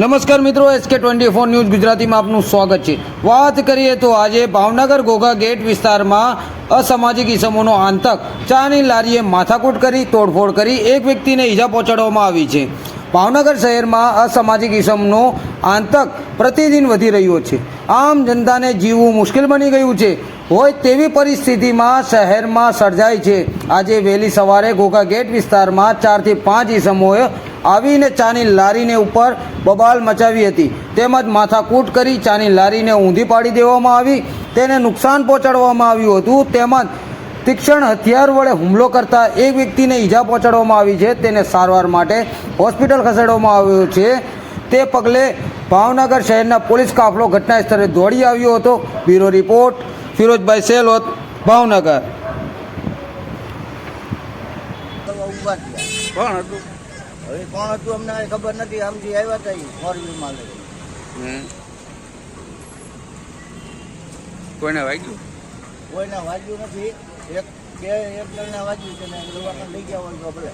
નમસ્કાર મિત્રો SK twenty four news ગુજરાતીમાં આપનું સ્વાગત છે. વાત કરીએ તો આજે ભાવનગર ઘોઘા ગેટ વિસ્તારમાં અસામાજિક ઇસમોનો આંતક ચાની લારીએ માથાકૂટ કરી, તોડફોડ કરી એક વ્યક્તિને ઈજા પહોંચાડવામાં આવી છે. ભાવનગર શહેરમાં અસામાજિક ઇસમનો આંતક પ્રતિદિન વધી રહ્યો છે. આમ જનતાને જીવવું મુશ્કેલ બની ગયું છે. હોય તેવી પરિસ્થિતિમાં શહેરમાં સર્જાય છે. આજે વહેલી સવારે ઘોઘા ગેટ વિસ્તારમાં ચારથી પાંચ ઇસમોએ આવીને ચાની લારીને ઉપર બબાલ મચાવી હતી. તેમજ માથાકૂટ કરી ચાની લારીને ઊંધી પાડી દેવામાં આવી. તેને નુકસાન પહોંચાડવામાં આવ્યું હતું. તેમજ તીક્ષણ હથિયાર વડે હુમલો કરતા એક વ્યક્તિને ઈજા પહોંચાડવામાં આવી છે. તેને સારવાર માટે હોસ્પિટલ ખસેડવામાં આવ્યો છે. તે પગલે ભાવનગર શહેરના પોલીસ કાફલો ઘટના સ્થળે દોડી આવ્યો હતો. Bureau report, ફિરોજભાઈ Selot, Bhavnagar. કોણ હતું હવે કોણ હતું અમને ખબર નથી. આમથી આવ્યા હતા ફોર વ્હીલમાં લઈ. કોઈને વાગ્યું? કોઈને વાગ્યું નથી. એક બે એક જણને વાગ્યું છે ને લઈ ગયા હોય તો ભલે